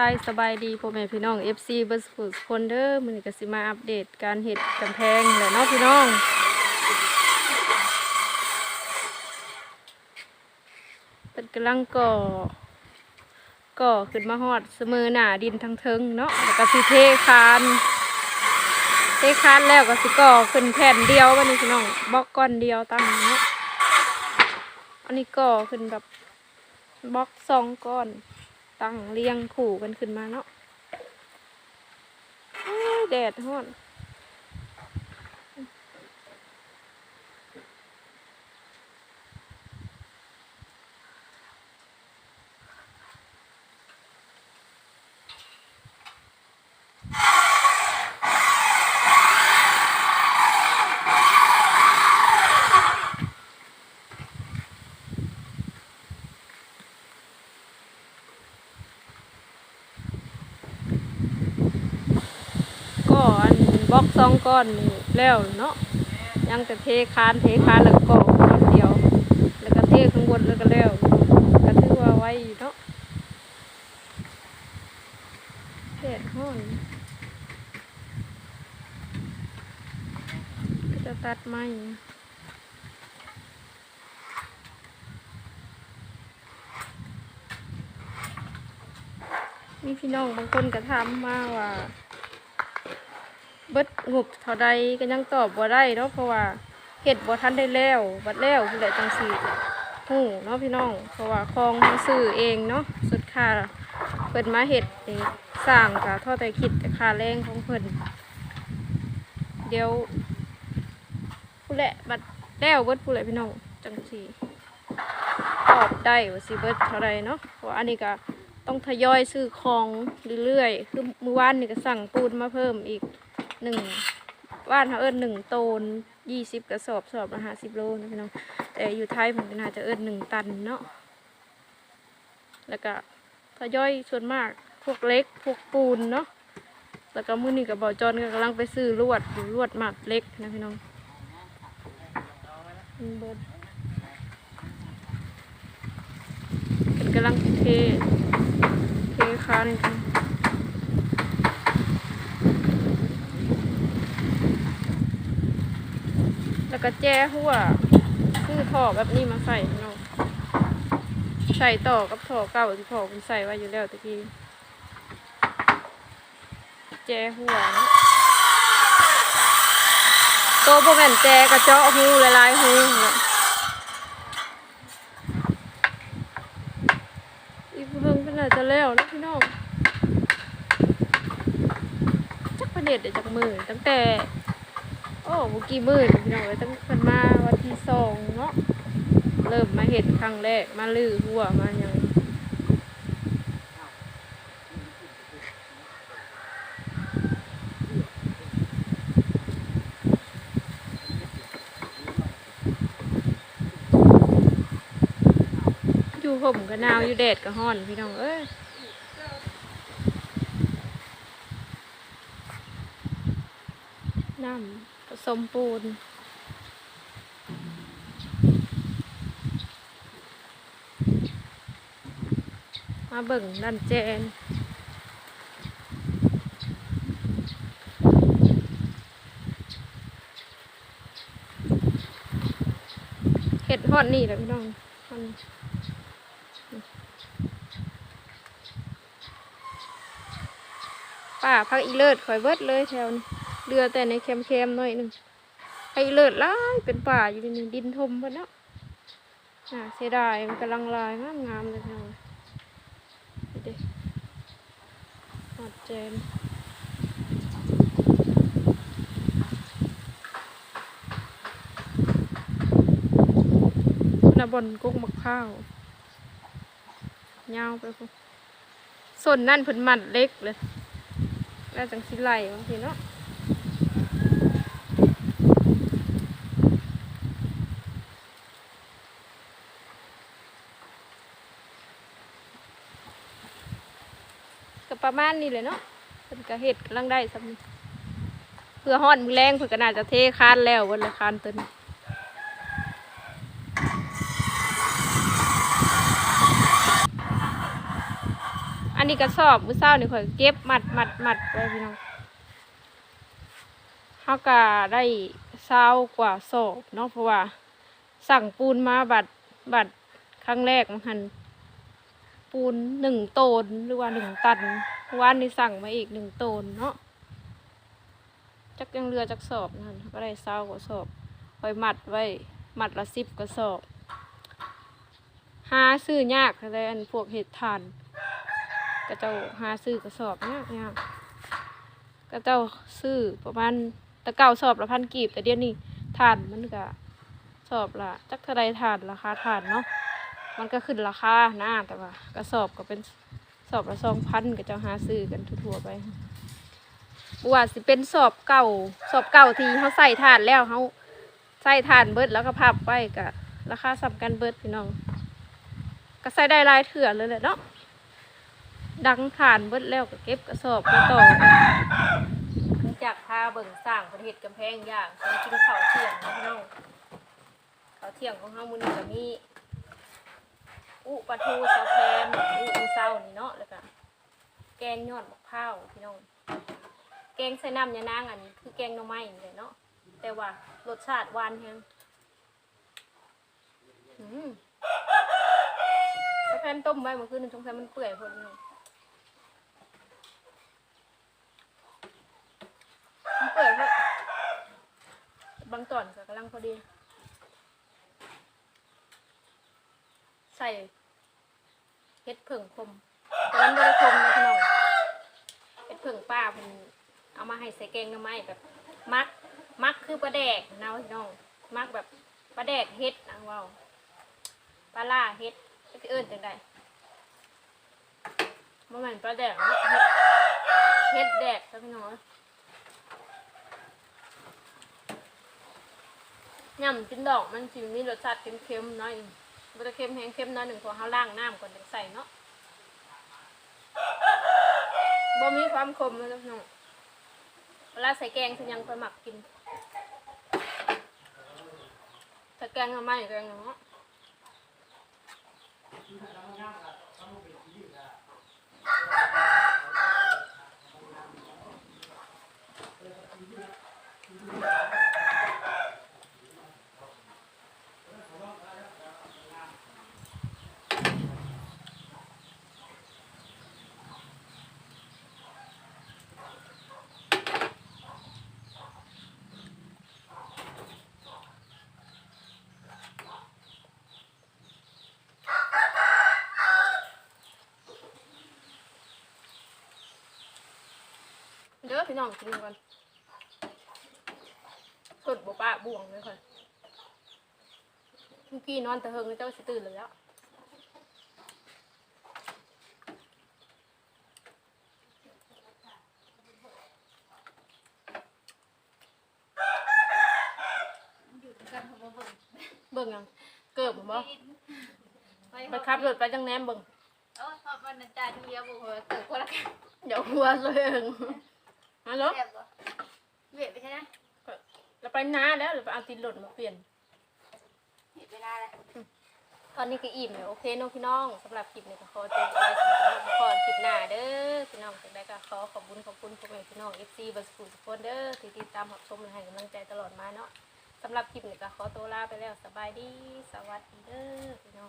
ทายสบายดีพ่อแม่พี่น้อง FC เบิร์สกุสคนเด้อมือนี้ก็สิมาอัปเดตการเฮ็ดกำแพงแหละเนาะพี่น้องเป็นกำลังก่อ ก่อขึ้นมาฮอดเสมอหน้าดินทั้งเทิงเนาะแล้วก็สิเทคานเทคานแล้วก็สิก่อขึ้นแผ่นเดียววันนี้พี่น้องบล็อกก้อนเดียวตั้งเนาะอันนี้ก่อขึ้นแบบบล็อกสองก้อน ตั้งเรียงขู่กันขึ้นมาเนาะแดดฮ้อน ก็อันบล็อ ก้อนแล้วเนาะยังแต่เทคานเทคานแล้วก็ก่อก้อนเดียว แล้วก็เทข้างบนแล้วก็แล้วก็ถือว่าไว้เนาะแดดฮ้อนก็จะตัดไม้มีพี่น้องบางคนก็ถามมาว่า เบิดงบเท่าใดก็ยังตอบบ่ได้เนาะเพราะว่าเฮ็ดบ่ทันได้แล้วบัดแล้วผู้ใดจังสิฮู้เนาะพี่น้อง เพราะว่าของมันซื้อเองเนาะสุดค่าเพิ่นมาเฮ็ดสร้างก็เท่าแต่คิดแต่ค่าแรงของเพิ่นเดี๋ยวผู้แหละบัดแล้วเบิดผู้แหละพี่น้องจังสิตอบได้ว่าสิเบิดเท่าใดเนาะเพราะอันนี้ก็ต้องทยอยซื้อของเรื่อยๆคือเมื้อวานนี่ก็สั่งปูนมาเพิ่มอีก หนึ่งว่านเขาเอิ้นหนึ่งโตนยี่สิบกระสอบสอบละห้าสิบโลนะพี่น้องแต่อยู่ไทยผมก็น่าจะเอิ้นหนึ่งตันเนาะแล้วก็ทยอยส่วนมากพวกเล็กพวกปูนเนาะแล้วก็มือนี้กับบอจอนก็กำลังไปซื้อลวดอยู่ลวดหมัดเล็กนะพี่น้องมเบิดเป็นกำลังเทเทคานกัน แล้วก็แจ้หัวคือท่อแบบนี้มาใส่เนาะใส่ต่อกับท่อเก่าที่พ่อคุณใส่ไว้อยู่แล้วตะกี้แจ้หัวโตโบแมนแจกระเจาะหูหลายหูเนาะอีกเพิ่งเป็นอาจจะแล้วนะพี่น้องจักประเด็ดเดี๋ยวจักมือตั้งแต่ โอ้บุกี่มื่นพี่น้องเอ้ยตั้งแต่มาวันที่สองเนาะเริ่มมาเห็ดครั้งแรกมาลือหัวมาอย่างอยู่ห่มก็หนาวอยู่แดดก็ฮ้อนพี่น้องเอ้ยน้ำ สมปูนมาเบิ่งดันแจนเห็ดฮอดนี่แหละพี่น้องฮอดนี่ป้าพักอีเลิศคอยเบิดเลยแถวนี้ เรือแต่ในแคมๆหน่อยหนึ่งพักอีเลิศหลายเป็นป่าอยู่ในดินทมไปแล้วน่าเสียดายมันกำลังลายงามๆเลยพี่น้องเด็กหอดเจนนาบอนกุ๊กมะข้าวเงาวไปพุ่นส่วนนั่นเพิ่นมันเล็กเลยแล้วจังสิไหลบางทีเนาะ ประมาณนี้เลยเนาะเพิ่นก็เฮ็ดกำลังได้สำนี้เพื่อฮอดมือแรงเพิ่นก็น่าจะเทคานแล้ววันละคานตัวนี้อันนี้กระสอบมื้อเช้านี่ข่อยเก็บมัดมัดมัดไว้พี่น้องเฮาก็ได้เศร้ากว่าสอบเนาะเพราะว่าสั่งปูนมาบัดบัดครั้งแรกมันหัน ปูนหนึ่งโตนหรือว่าหนึ่งตันวันนี้สั่งมาอีกหนึ่งโตนเนาะจักยังเรือจักสอบนั่นก็ได้เศร้ากว่าสอบคอยมัดไว้มัดละสิบกระสอบ หาซื้อยากอะไรอันพวกเห็ดทานก็เจ้าหาซื้อกระสอบยากยากก็เจ้าซื้อประมาณตะเก่าสอบละพันกีบแต่เดี๋ยวนี้ทานมันก็สอบละจักเท่าไรทานราคาทานเนาะ มันก็ขึ้นราคานะแต่ว่ากระสอบก็เป็นสอบละสองพันก็จ้าหาซื้อกันทั่วๆไปว่าสิเป็นสอบเก่าสอบเก่าที่เขาใส่ทานแล้วเขาใส่ทานเบิดแล้วก็พับไว้ก็ราคาสำกันเบิดพี่น้อง ก็ใส่ได้ลายเถื่อนเลยแหละเนาะดังฐานเบิดแล้วก็เก็บกระสอบไปต่อหลังจากพาเบิ่งสร้างประเทศกำแพงย่างกินข้าวเที่ยงพี่น้องข้าวเที่ยงของเฮามื้อนี้ก็มี อุปลาทูสะแพนอุมื้อเช้านี่เนาะแล้วก็แกงยอดมะพร้าวพี่น้อง แกงใส่น้ำยานางอันนี้คือแกงหน่อไม้นี่แหละเนาะแต่ว่ารสชาติหวานแฮงอืมแฟนต้มไว้เมื่อคืนนสงสัยมันเปื่อยพอดีมันเปื่อยเพราะบางตอนก็กำลังพอดี ส่เห็ดผึ่งคมแต่มันไม่ได้คมนะพี่น้องเห็ดผึ่งป้ามันเอามาให้ใส่แกงหน้ำไม้แบบมักมักคือปลาแดกนะพี่น้องมักแบบปลาแดกเห็ดนะว้าวปลาล่าเห็ดไปเอิ้นจังไดบ่แม่นปลาแดกเฮ็ดเฮ็ดแดกจ้ะพี่น้องย่ำกินดอกมันสิมีรสชาติเค็มๆหน้อย บ่ได้เค็มแห้งเค็มน้อยหนึ่งเพราะเขาล่างน้ำก่อนถึงใส่เนาะบ่มีความขมเลยจ้ะน้องเวลาใส่แกงฉันยังไปหมักกินใส่แกงทำไมแกงเนาะ พี่น้องกินก่อนสดบ่ปะบ่วงเลยค่ะเมื่อกี้นอนแต่เฮิงเจ้าสิตื่นเลยแล้วเบิ่งยังเกิบบ่ไปขับรถไปจังแหนมเบิ่งโอ้ยพอมันจานเดียวบุกหัวเกิดคนละกันเดี๋ยวหัวเลยเอง ฮัลโหลแซ่บบ่เวียดไปใช่ไหมเราไปน้าแล้วเราไปเอาตินหล่นมาเปลี่ยน เวียดไปนานแล้วตอนนี้ก็อิ่มแล้วโอเคเน้องพี่น้องสำหรับคลิปนี้ก็ขอจบไว้สำหรับขอคลิปหน้าเด้อพี่น้องจากได้ก็ขอขอบคุณขอบคุณพวกแม่พี่น้อง FC บัสกุทุกคนเด้อที่ติดตามรับชมและให้กำลังใจตลอดมาเนาะสำหรับคลิปนี้ก็ขอตัวลาไปแล้วสบายดี สวัสดีเด้อพี่น้อง